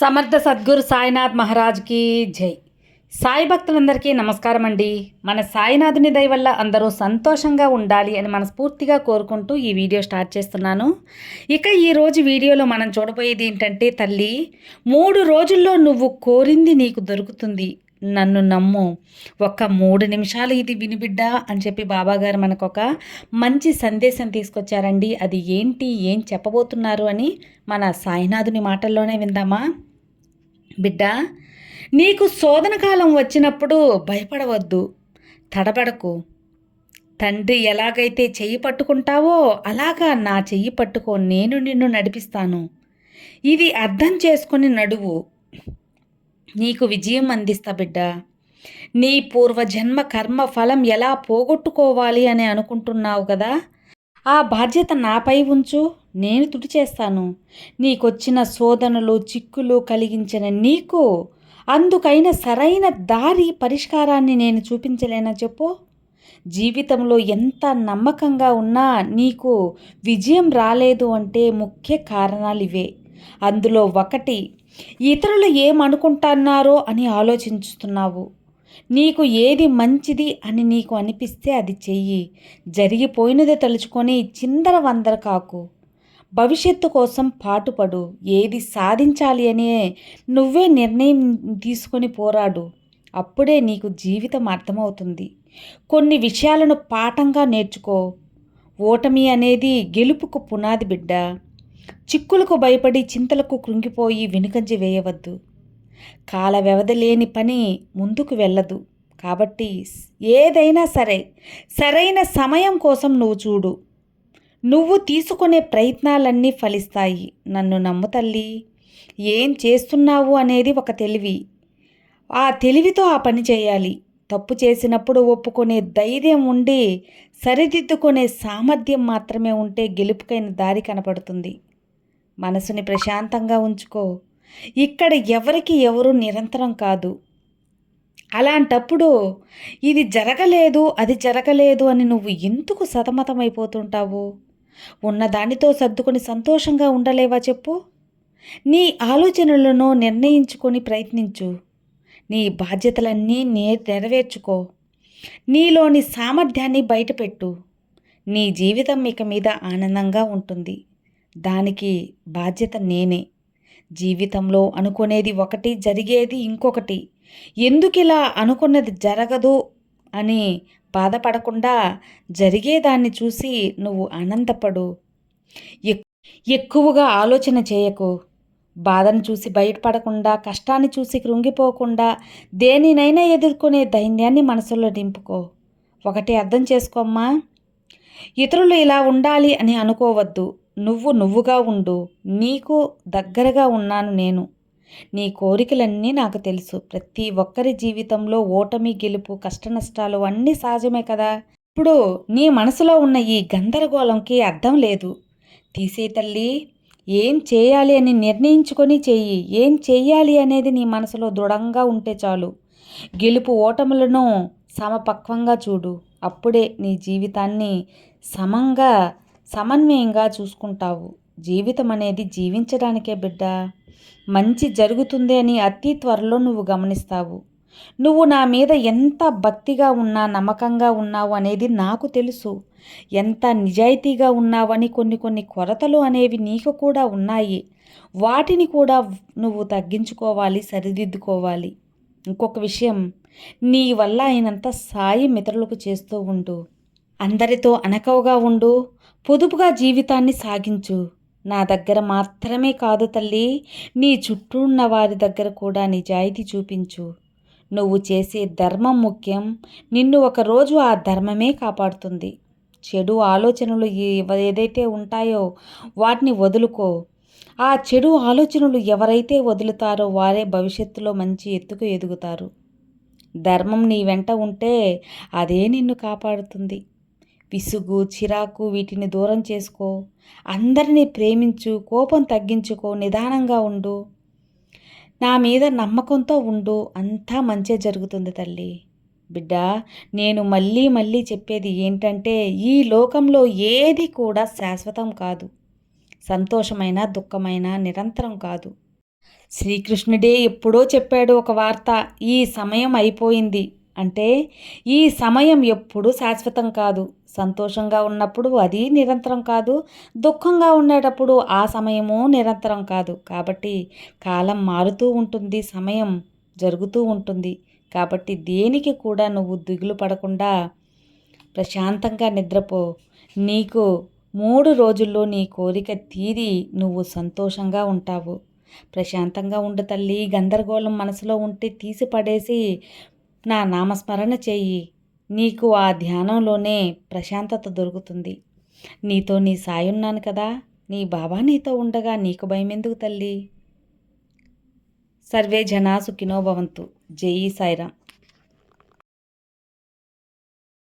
సమర్థ సద్గురు సాయినాథ్ మహారాజ్కి జై. సాయి భక్తులందరికీ నమస్కారం అండి. మన సాయినాథుని దయ వల్ల అందరూ సంతోషంగా ఉండాలి అని మనస్ఫూర్తిగా కోరుకుంటూ ఈ వీడియో స్టార్ట్ చేస్తున్నాను. ఇక ఈరోజు వీడియోలో మనం చూడబోయేది ఏంటంటే తల్లి మూడు రోజుల్లో నువ్వు కోరింది నీకు దొరుకుతుంది. నన్ను నమ్ము. ఒక్క మూడు నిమిషాలు ఇది వినిబిడ్డా అని చెప్పి బాబాగారు మనకు ఒక మంచి సందేశం తీసుకొచ్చారండి. అది ఏంటి ఏం చెప్పబోతున్నారు అని మన సాయినాథుని మాటల్లోనే విందామా? బిడ్డ నీకు శోధన కాలం వచ్చినప్పుడు భయపడవద్దు తడబడకు. తండ్రి ఎలాగైతే చెయ్యి పట్టుకుంటావో అలాగా నా చెయ్యి పట్టుకో నేను నిన్ను నడిపిస్తాను. ఇది అర్థం చేసుకుని నడువు. నీకు విజయం అందిస్తా బిడ్డ. నీ పూర్వజన్మ కర్మ ఫలం ఎలా పోగొట్టుకోవాలి అని అనుకుంటున్నావు కదా? ఆ బాధ్యత నాపై ఉంచు నేను తుడి చేస్తాను. నీకొచ్చిన శోధనలు చిక్కులు కలిగించిన నీకు అందుకైన సరైన దారి పరిష్కారాన్ని నేను చూపించలేనా చెప్పు. జీవితంలో ఎంత నమ్మకంగా ఉన్నా నీకు విజయం రాలేదు అంటే ముఖ్య కారణాలు ఇవే. అందులో ఒకటి ఇతరులు ఏమనుకుంటున్నారో అని ఆలోచించుతున్నావు. నీకు ఏది మంచిది అని నీకు అనిపిస్తే అది చెయ్యి. జరిగిపోయినది తలుచుకొని చిందర వందర కాకు. భవిష్యత్తు కోసం పాటుపడు. ఏది సాధించాలి అనే నువ్వే నిర్ణయం తీసుకొని పోరాడు. అప్పుడే నీకు జీవితం అర్థమవుతుంది. కొన్ని విషయాలను పాఠంగా నేర్చుకో. ఓటమి అనేది గెలుపుకు పునాది బిడ్డ. చిక్కులకు భయపడి చింతలకు కృంగిపోయి వెనుకంజి వేయవద్దు. కాల వ్యవధి లేని పని ముందుకు వెళ్ళదు. కాబట్టి ఏదైనా సరే సరైన సమయం కోసం నువ్వు చూడు. నువ్వు తీసుకునే ప్రయత్నాలన్నీ ఫలిస్తాయి. నన్ను నమ్ము తల్లి. ఏం చేస్తున్నావు అనేది ఒక తెలివి. ఆ తెలివితో ఆ పని చేయాలి. తప్పు చేసినప్పుడు ఒప్పుకునే ధైర్యం ఉండి సరిదిద్దుకునే సామర్థ్యం మాత్రమే ఉంటే గెలుపుకైన దారి కనపడుతుంది. మనసుని ప్రశాంతంగా ఉంచుకో. ఇక్కడ ఎవరికి ఎవరు నిరంతరం కాదు. అలాంటప్పుడు ఇది జరగలేదు అది జరగలేదు అని నువ్వు ఎందుకు సతమతమైపోతుంటావు? ఉన్నదానితో సర్దుకొని సంతోషంగా ఉండలేవా చెప్పు? నీ ఆలోచనలను నిర్ణయించుకొని ప్రయత్నించు. నీ బాధ్యతలన్నీ నే నెరవేర్చుకో. నీలోని సామర్థ్యాన్ని బయటపెట్టు. నీ జీవితం ఇక మీద ఆనందంగా ఉంటుంది. దానికి బాధ్యత నేనే. జీవితంలో అనుకునేది ఒకటి జరిగేది ఇంకొకటి. ఎందుకు ఇలా అనుకున్నది జరగదు అని బాధపడకుండా జరిగేదాన్ని చూసి నువ్వు ఆనందపడు. ఎక్కువగా ఆలోచన చేయకు. బాధను చూసి బయటపడకుండా కష్టాన్ని చూసి కృంగిపోకుండా దేనినైనా ఎదుర్కొనే ధైర్యాన్ని మనసులో నింపుకో. ఒకటి అర్థం చేసుకోమ్మా ఇతరులు ఇలా ఉండాలి అని అనుకోవద్దు. నువ్వు నువ్వుగా ఉండు. నీకు దగ్గరగా ఉన్నాను నేను. నీ కోరికలన్నీ నాకు తెలుసు. ప్రతి ఒక్కరి జీవితంలో ఓటమి గెలుపు కష్టనష్టాలు అన్నీ సహజమే కదా? ఇప్పుడు నీ మనసులో ఉన్న ఈ గందరగోళంకి అర్థం లేదు. తీసే తల్లి ఏం చేయాలి అని నిర్ణయించుకొని చెయ్యి. ఏం చేయాలి అనేది నీ మనసులో దృఢంగా ఉంటే చాలు. గెలుపు ఓటములను సమపక్వంగా చూడు. అప్పుడే నీ జీవితాన్ని సమంగా సమన్వయంగా చూసుకుంటావు. జీవితం అనేది జీవించడానికే బిడ్డ. మంచి జరుగుతుంది అని అతి త్వరలో నువ్వు గమనిస్తావు. నువ్వు నా మీద ఎంత భక్తిగా ఉన్నా నమ్మకంగా ఉన్నావు అనేది నాకు తెలుసు. ఎంత నిజాయితీగా ఉన్నావని కొన్ని కొన్ని కొరతలు అనేవి నీకు కూడా ఉన్నాయి. వాటిని కూడా నువ్వు తగ్గించుకోవాలి సరిదిద్దుకోవాలి. ఇంకొక విషయం నీ వల్ల అయినంత సాయం ఇతరులకు చేస్తూ ఉండు. అందరితో అనకవగా ఉండు. పొదుపుగా జీవితాన్ని సాగించు. నా దగ్గర మాత్రమే కాదు తల్లి నీ చుట్టూ ఉన్న వారి దగ్గర కూడా నిజాయితీ చూపించు. నువ్వు చేసే ధర్మం ముఖ్యం. నిన్ను ఒకరోజు ఆ ధర్మమే కాపాడుతుంది. చెడు ఆలోచనలు ఏదైతే ఉంటాయో వాటిని వదులుకో. ఆ చెడు ఆలోచనలు ఎవరైతే వదులుతారో వారే భవిష్యత్తులో మంచి ఎత్తుకు ఎదుగుతారు. ధర్మం నీ వెంట ఉంటే అదే నిన్ను కాపాడుతుంది. విసుగు చిరాకు వీటిని దూరం చేసుకో. అందరినీ ప్రేమించు కోపం తగ్గించుకో నిదానంగా ఉండు. నా మీద నమ్మకంతో ఉండు అంతా మంచే జరుగుతుంది తల్లి. బిడ్డ నేను మళ్ళీ మళ్ళీ చెప్పేది ఏంటంటే ఈ లోకంలో ఏది కూడా శాశ్వతం కాదు. సంతోషమైన దుఃఖమైన నిరంతరం కాదు. శ్రీకృష్ణుడే ఎప్పుడో చెప్పాడు ఒక వార్త ఈ సమయం అయిపోయింది. అంటే ఈ సమయం ఎప్పుడూ శాశ్వతం కాదు. సంతోషంగా ఉన్నప్పుడు అది నిరంతరం కాదు. దుఃఖంగా ఉండేటప్పుడు ఆ సమయము నిరంతరం కాదు. కాబట్టి కాలం మారుతూ ఉంటుంది సమయం జరుగుతూ ఉంటుంది. కాబట్టి దేనికి కూడా నువ్వు దిగులు పడకుండా ప్రశాంతంగా నిద్రపో. నీకు మూడు రోజుల్లో నీ కోరిక తీరి నువ్వు సంతోషంగా ఉంటావు. ప్రశాంతంగా ఉండు తల్లి. గందరగోళం మనసులో ఉంటే తీసి పడేసి నా నామస్మరణ చేయి. నీకు ఆ ధ్యానంలోనే ప్రశాంతత దొరుకుతుంది. నీతో నీ సాయి ఉన్నాను కదా. నీ బాబా నీతో ఉండగా నీకు భయం ఎందుకు తల్లి? సర్వే జనా సుఖినోభవంతు జై సాయిరామ్.